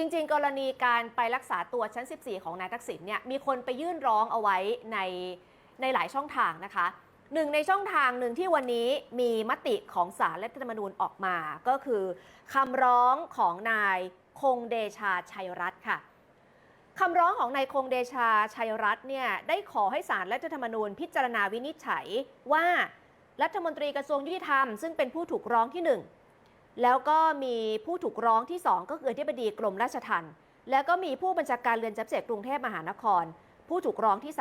จริง ๆ กรณีการไปรักษาตัวชั้น 14 ของนายทักษิณเนี่ยมีคนไปยื่นร้องเอาไว้ในในหลายช่องทางนะคะหนึ่งในช่องทางหนึ่งที่วันนี้มีมติของสารรัฐธรรมนูญออกมา ก็คือคำร้องของนายคงเดชาชัยรัตน์ค่ะคำร้องของนายคงเดชาชัยรัตน์เนี่ยได้ขอให้สารรัฐธรรมนูญพิจารณาวินิจฉัยว่ารัฐมนตรีกระทรวงยุติธรรม ซึ่งเป็นผู้ถูกร้องที่หนึ่ง แล้วก็มีผู้ถูกร้องที่ 2 ก็คืออธิบดีกรมราชทัณฑ์แล้วก็มีผู้บัญชาการเรือนจำพิเศษกรุงเทพมหานคร ผู้ถูกร้องที่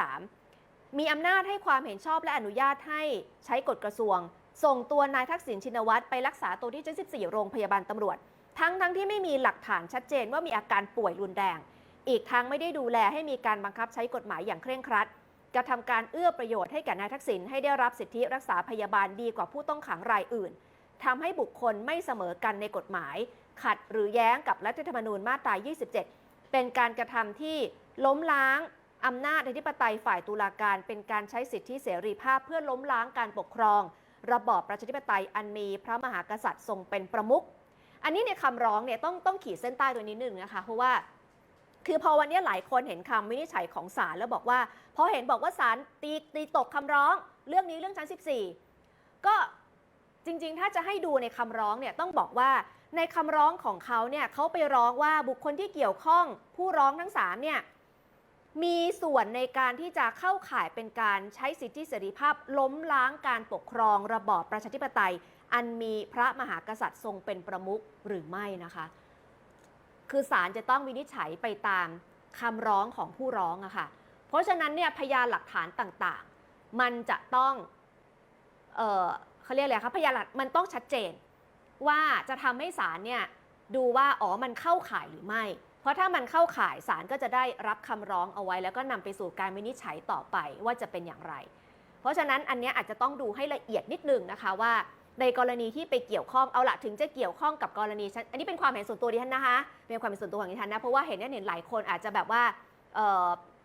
3 มีอำนาจให้ความเห็นชอบและอนุญาตให้ใช้กฎกระทรวง ส่งตัวนายทักษิณชินวัตรไปรักษาตัวที่ชั้น14โรงพยาบาลตำรวจ ทั้งทั้งที่ไม่มีหลักฐานชัดเจนว่ามีอาการป่วยรุนแรง อีกทั้งไม่ได้ดูแลให้มีการบังคับใช้กฎหมายอย่างเคร่งครัดกระทำการเอื้อประโยชน์ให้แก่นายทักษิณให้ได้รับสิทธิรักษาพยาบาลดีกว่าผู้ต้องขังรายอื่น ทำให้บุคคลไม่เสมอกันในกฎหมาย ขัดหรือแย้งกับรัฐธรรมนูญมาตรา 27 เป็นการกระทำที่ล้มล้างอำนาจอธิปไตยฝ่ายตุลาการ เป็นการใช้สิทธิเสรีภาพเพื่อล้มล้างการปกครอง ระบอบประชาธิปไตยอันมีพระมหากษัตริย์ทรงเป็นประมุขอันนี้ในคำร้องเนี่ยต้องต้องขีดเส้นใต้ตัวนี้หนึ่งนะคะเพราะว่าคือพอวันนี้หลายคนเห็นคำวินิจฉัยของศาลแล้วบอกว่าพอเห็นบอกว่าศาลตีตีตกคำร้อง เรื่องนี้เรื่องชั้น 14 ก็ จริงๆ ถ้าจะให้ดูในคำร้องเนี่ยต้องบอกว่าในคำร้องของเขาเนี่ยเขาไปร้องว่าบุคคลที่เกี่ยวข้องผู้ร้องทั้งสามเนี่ยมีส่วนในการที่จะเข้าข่ายเป็นการใช้สิทธิเสรีภาพ ล้มล้างการปกครองระบอบประชาธิปไตย อันมีพระมหากษัตริย์ทรงเป็นประมุขหรือไม่นะคะ คือศาลจะต้องวินิจฉัยไปตามคำร้องของผู้ร้องอะค่ะ เพราะฉะนั้นเนี่ยพยานหลักฐานต่างๆ มันจะต้องออ เขาเรียกอะไรคะพยานหลักมันต้องชัดเจน ว่าจะทำให้ศาลเนี่ยดูว่าอ๋อมันเข้าข่ายหรือไม่ เพราะถ้ามันเข้าข่ายศาลก็จะได้รับคำร้องเอาไว้ แล้วก็นำไปสู่การวินิจฉัยต่อไปว่าจะเป็นอย่างไร เพราะฉะนั้นอันนี้อาจจะต้องดูให้ละเอียดนิดนึงนะคะว่าในกรณีที่ไปเกี่ยวข้องเอาละถึงจะเกี่ยวข้องกับกรณีฉันอันนี้เป็นความเห็นส่วนตัวดิฉันนะคะเป็นความเห็นส่วนตัวของดิฉันนะเพราะว่าเห็นเนี่ยเห็นหลายคนอาจจะแบบว่า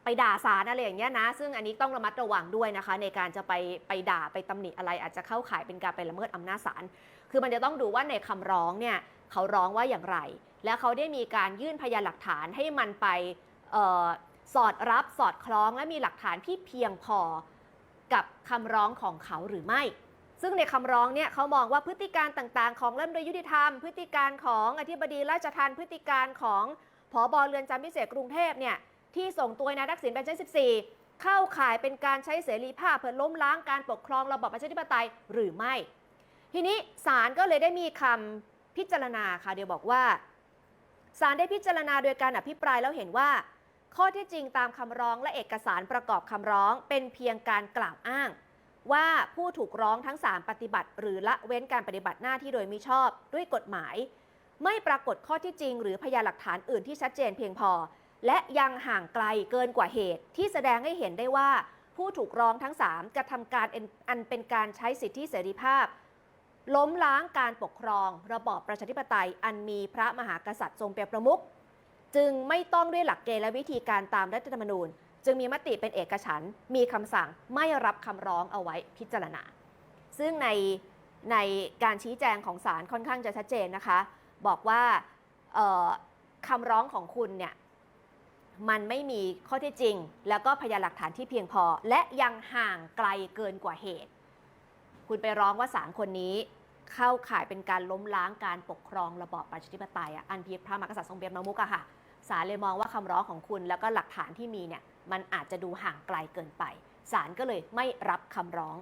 ไปด่าศาลอะไรอย่างเงี้ยนะ ซึ่งอันนี้ต้องระมัดระวังด้วยนะคะ ในการจะไปไปด่าไปตำหนิอะไรอาจจะเข้าข่ายเป็นการไปละเมิดอำนาจศาลคือมันจะต้องดูว่าในคำร้องเนี่ยเขาร้องว่าอย่างไร และเขาได้มีการยื่นพยานหลักฐานให้มันไปออสอดรับสอดคล้องและมีหลักฐานที่เพียงพอกับคำร้องของเขาหรือไม่ ซึ่งในคำร้องเนี่ยเขามองว่าพฤติการต่างๆ ของเล่มโดยยุติธรรม พฤติการของอธิบดีราชทัณฑ์พฤติการของผอบอเรือนจำพิเศษกรุงเทพเนี่ย ที่ส่งตัวนายทักษิณไปชั้น14 เข้าข่ายเป็นการใช้เสรีภาพเพื่อล้มล้างการปกครองระบอบประชาธิปไตยหรือไม่ ทีนี้ศาลก็เลยได้มีคำพิจารณาค่ะเดี๋ยวบอกว่าศาลได้พิจารณาโดยการอภิปรายแล้วเห็นว่า ข้อที่จริงตามคำร้องและเอกสารประกอบคำร้อง เป็นเพียงการกล่าวอ้าง ว่าผู้ถูกร้องทั้ง 3 ปฏิบัติ หรือละเว้นการปฏิบัติหน้าที่โดยมิชอบด้วยกฎหมาย ไม่ปรากฏข้อที่จริง หรือพยานหลักฐานอื่นที่ชัดเจนเพียงพอ และยังห่างไกลเกินกว่าเหตุ ที่แสดงให้เห็นได้ว่า ผู้ถูกร้องทั้ง 3 กระทำการอันเป็นการใช้สิทธิเสรีภาพ ล้มล้างการปกครอง ระบอบประชาธิปไตยอันมีพระมหากษัตริย์ทรงเป็นประมุขจึงไม่ต้องด้วยหลักเกณฑ์และวิธีการตามรัฐธรรมนูญ จึงมีมติเป็นเอกฉันท์มีคำสั่งไม่รับคำร้องเอาไว้พิจารณา ซึ่งในในการชี้แจงของศาลค่อนข้างจะชัดเจนนะคะ บอกว่าคำร้องของคุณเนี่ย มันไม่มีข้อเท็จจริง แล้วก็พยานหลักฐานที่เพียงพอ และยังห่างไกลเกินกว่าเหตุ คุณไปร้องว่าศาลคนนี้ เข้าข่ายเป็นการล้มล้างการปกครองระบอบประชาธิปไตยอันพีพระมหากษัตริย์ทรงเป็นประมุขอะค่ะศาลเลยมองว่าคำร้องของคุณแล้วก็หลักฐานที่มีเนี่ยมันอาจจะดูห่างไกลเกินไปศาลก็เลยไม่รับคำร้อง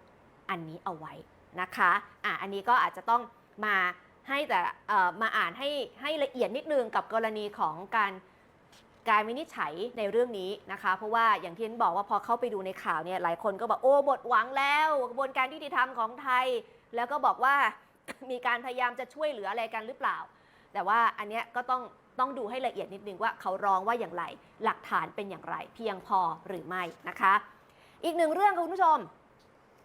อันนี้เอาไว้นะคะอะอันนี้ก็อาจจะต้องมาให้แต่อ่อมาอ่านให้ให้ละเอียดนิดนึงกับกรณีของการ การวินิจฉัยในเรื่องนี้นะคะ เพราะว่าอย่างที่นบอกว่าพอเข้าไปดูในข่าวเนี่ยหลายคนก็บอกโอ้หมดหวังแล้วกระบวนการยุติธรรมของไทย แล้วก็บอกว่ามีการพยายามจะช่วยเหลืออะไรกันหรือเปล่า แต่ว่าอันเนี้ยก็ต้องต้องดูให้ละเอียดนิดนึงว่าเขาร้องว่าอย่างไร หลักฐานเป็นอย่างไร เพียงพอหรือไม่นะคะ อีกหนึ่งเรื่องค่ะคุณผู้ชม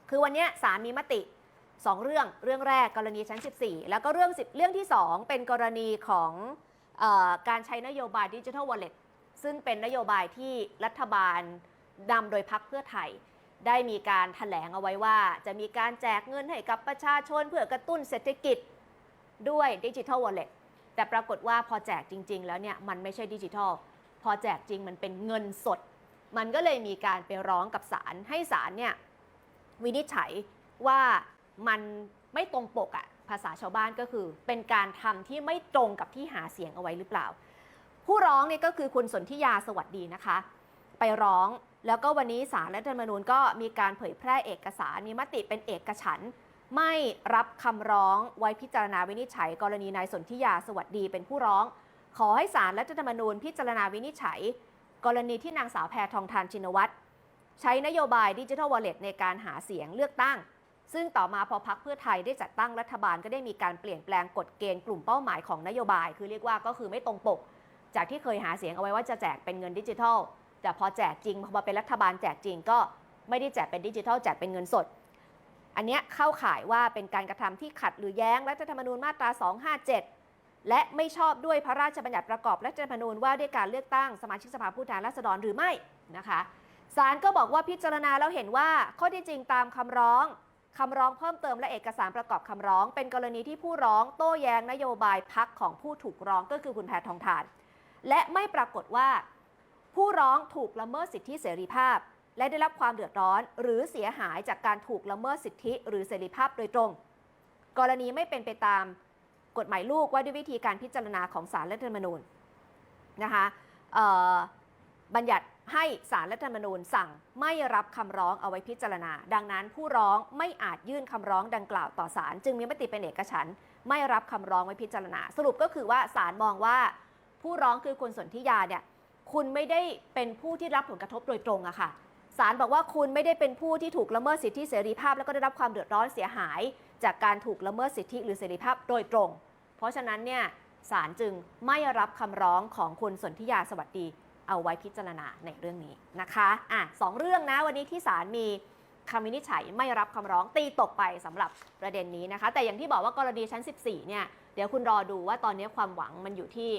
คือวันนี้ยศามีมติ 2 เรื่องเรื่องแรกกรณีชั้น 14 แล้วก็เรื่อง10เรื่องที่ 2 เป็นกรณีของออการใช้นโยบายดิจิทัลวอลเล็ต ซึ่งเป็นนโยบายที่รัฐบาลนำโดยพักเพื่อไทย ได้มีการถแถลงเอาไว้ว่า จะมีการแจกเงินให้กับประชาชนเพื่อกระตุ้นเศรษฐกิจด้วยดิจิทัลวอลเล็ตแต่ปรากฏว่าพอแจกจริง ๆ แล้วเนี่ยมันไม่ใช่ดิจิทัล พอแจกจริงมันเป็นเงินสด มันก็เลยมีการไปร้องกับศาลให้ศาลเนี่ยวินิจฉัยว่ามันไม่ตรงปกอะภาษาชาวบ้านก็คือ เป็นการทำที่ไม่ตรงกับที่หาเสียงเอาไว้หรือเปล่า ผู้ร้องเนี่ยก็คือคุณสนธิยาสวัสดีนะคะ ไปร้องแล้วก็วันนี้ศาลรัฐธรรมนูญก็มีการเผยแพร่เอกสารมีมติเป็นเอกฉันท์ไม่รับคำร้องไว้พิจารณาวินิจฉัย กรณีนายสนธิยาสวัสดีเป็นผู้ร้อง ขอให้ศาลรัฐธรรมนูญพิจารณาวินิจฉัย กรณีที่นางสาวแพทองทานชินวัตรใช้นโยบายดิจิทัลวอลเล็ตในการหาเสียงเลือกตั้ง ซึ่งต่อมาพอพักเพื่อไทยได้จัดตั้งรัฐบาลก็ได้มีการเปลี่ยนแปลงกฎเกณฑ์กลุ่มเป้าหมายของนโยบาย คือเรียกว่าก็คือไม่ตรงปก จากที่เคยหาเสียงเอาไว้ว่าจะแจกเป็นเงินดิจิทัล แต่พอแจกจริงพอมาเป็นรัฐบาลแจกจริงก็ไม่ได้แจกเป็นดิจิทัลแจกเป็นเงินสด อันนี้เข้าข่ายว่าเป็นการกระทำที่ขัดหรือแย้งรัฐธรรมนูญมาตรา 257 และไม่ชอบด้วยพระราชบัญญัติประกอบรัฐธรรมนูญว่าด้วยการเลือกตั้งสมาชิกสภาผู้แทนราษฎรหรือไม่นะคะศาลก็บอกว่าพิจารณาแล้วเห็นว่าข้อที่จริงตามคำร้องคำร้องเพิ่มเติมและเอกสารประกอบคำร้อง เป็นกรณีที่ผู้ร้องโต้แย้งนโยบายพักของผู้ถูกร้องก็คือคุณแพทองทาน และไม่ปรากฏว่า ผู้ร้องถูกละเมิดสิทธิเสรีภาพ และได้รับความเดือดร้อน หรือเสียหายจากการถูกละเมิดสิทธิหรือเสรีภาพโดยตรง กรณีไม่เป็นไปตามกฎหมายลูกว่าด้วยวิธีการพิจารณาของศาลรัฐธรรมนูญนะคะบัญญัติให้ศาลรัฐธรรมนูญสั่งไม่รับคำร้องเอาไว้พิจารณา ดังนั้นผู้ร้องไม่อาจยื่นคำร้องดังกล่าวต่อศาลจึงมีมติเป็นเอกฉันไม่รับคำร้องไว้พิจารณา สรุปก็คือว่าศาลมองว่า ผู้ร้องคือคุณสนธิยาเนี่ยคุณไม่ได้เป็นผู้ที่รับผลกระทบโดยตรงอะค่ะศาลบอกว่าคุณไม่ได้เป็นผู้ที่ถูกละเมิดสิทธิเสรีภาพ แล้วก็ได้รับความเดือดร้อนเสียหาย จากการถูกละเมิดสิทธิหรือเสรีภาพโดยตรง เพราะฉะนั้นเนี่ยศาลจึงไม่รับคำร้องของคุณสนธิยาสวัสดี เอาไว้พิจารณาในเรื่องนี้นะคะอะสองเรื่องนะวันนี้ที่ศาลมีคำวินิจฉัยไม่รับคำร้องตีตกไปสำหรับประเด็นนี้นะคะ แต่อย่างที่บอกว่ากรณีชั้น 14เนี่ยเดี๋ยวคุณรอดูว่าตอนนี้ความหวังมันอยู่ที่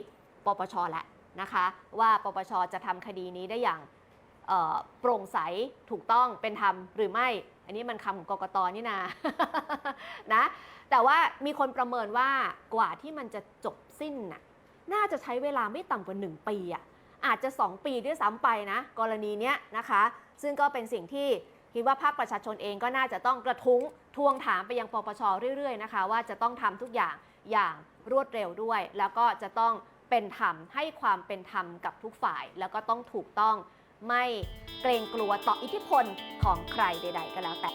ปปชแหละนะคะ ว่าปปชจะทำคดีนี้ได้อย่างโปร่งใสถูกต้องเป็นธรรมหรือไม่ อันนี้มันคำของกกตนี่นานะแต่ว่ามีคนประเมินว่ากว่าที่มันจะจบสิ้นน่ะน่าจะใช้เวลาไม่ต่ำกว่า 1 ปีอะอาจจะ 2 ปีด้วยซ้ำไปนะ กรณีเนี้ยนะคะ ซึ่งก็เป็นสิ่งที่คิดว่าภาคประชาชนเองก็น่าจะต้องกระทุ้งทวงถามไปยังปปชเรื่อยๆนะคะ ว่าจะต้องทำทุกอย่างอย่างรวดเร็วด้วย แล้วก็จะต้อง เป็นธรรม ให้ความเป็นธรรมกับทุกฝ่าย แล้วก็ต้องถูกต้องไม่เกรงกลัวต่ออิทธิพลของใครใด ๆ ก็แล้วแต่